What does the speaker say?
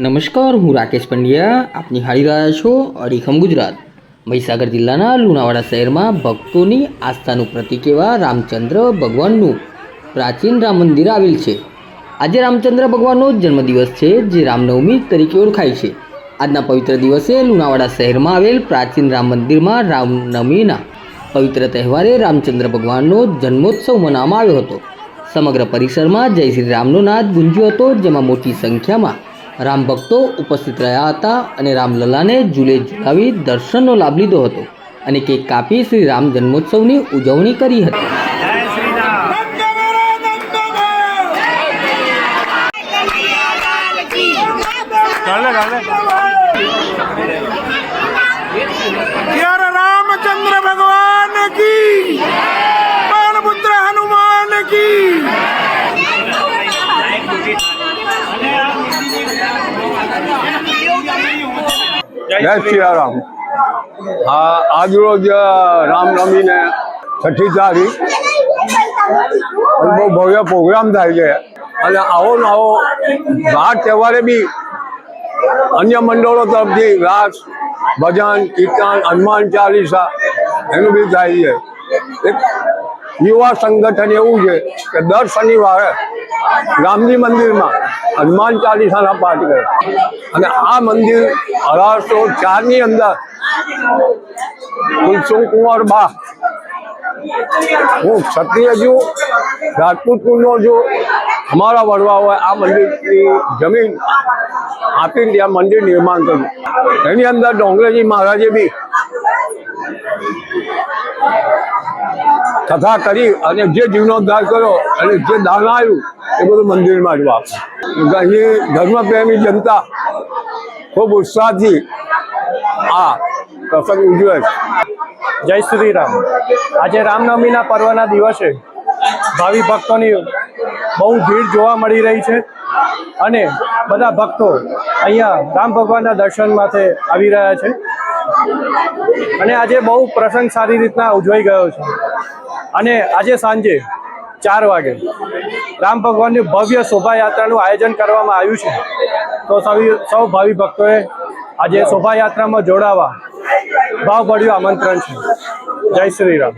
નમસ્કાર, હું રાકેશ પંડ્યા. આપ નિહાળી રહ્યા છો અડીખમ ગુજરાત. મહીસાગર જિલ્લાના લુણાવાડા શહેરમાં ભક્તોની આસ્થાનું પ્રતીક એવા રામચંદ્ર ભગવાનનું પ્રાચીન રામ મંદિર આવેલ છે. આજે રામચંદ્ર ભગવાનનો જન્મદિવસ છે, જે રામનવમી તરીકે ઓળખાય છે. આજના પવિત્ર દિવસે લુણાવાડા શહેરમાં આવેલ પ્રાચીન રામ મંદિરમાં રામનવમીના પવિત્ર તહેવારે રામચંદ્ર ભગવાનનો જન્મોત્સવ મનાવવામાં આવ્યો હતો. સમગ્ર પરિસરમાં જય શ્રી રામનો નાદ ગુંજ્યો હતો, જેમાં મોટી સંખ્યામાં રામ ભક્તો ઉપસ્થિત રહ્યા હતા અને રામલલાને ઝૂલે ઝૂલાવી દર્શનનો લાભ લીધો હતો અને કેક કાપી શ્રી રામ જન્મોત્સવની ઉજવણી કરી હતી. ચાલે ચાલે જય સિયારામ હા આજરોજ રામનવમીને છઠ્ઠી તારીખ બહુ ભવ્ય પ્રોગ્રામ થાય છે. અને આવો ને આવો વાર તહેવારે બી અન્ય મંડળો તરફથી રાસ, ભજન, કીર્તન, હનુમાન ચાલીસા એનું બી થાય છે. યુવા સંગઠન એવું છે કે દર શનિવારે રામજી મંદિરમાં હનુમાન ચાલીસાના પાઠ કરે. અને આ મંદિર અઢારસો ચારની અંદર કુલસુમ કુંવર બા. હું ક્ષત્રિય છું, રાજપૂત કુળનો છું. અમારા વડવાઓએ આ મંદિરની જમીન આપીને ત્યાં મંદિર નિર્માણ કર્યું. એની અંદર ડોંગરેજી મહારાજે બી કથા કરી અને જે જીવનોદ્ધાર કર્યો અને જે દાન આવ્યું એ બધું મંદિરમાં જ વાપર્યું અહીં ધર્મપ્રેમી જનતા ખૂબ ઉત્સાહથી આ પ્રસંગ ઉજવે છે. જય શ્રી રામ. આજે રામનવમીના પર્વના દિવસે ભાવિ ભક્તોની બહુ ભીડ જોવા મળી રહી છે અને બધા ભક્તો અહીંયા રામ ભગવાનના દર્શન માટે આવી રહ્યા છે. અને આજે બહુ પ્રસંગ સારી રીતના ઉજવાઈ ગયો છે. અને આજે સાંજે ચાર વાગે. રામ ભગવાનની ભવ્ય શોભાયાત્રાનું આયોજન કરવામાં આવ્યું છે. તો સૌ સૌ ભાવિ ભક્તોએ આજે શોભાયાત્રામાં જોડાવા ભાવભર્યું આમંત્રણ છે. જય શ્રી રામ.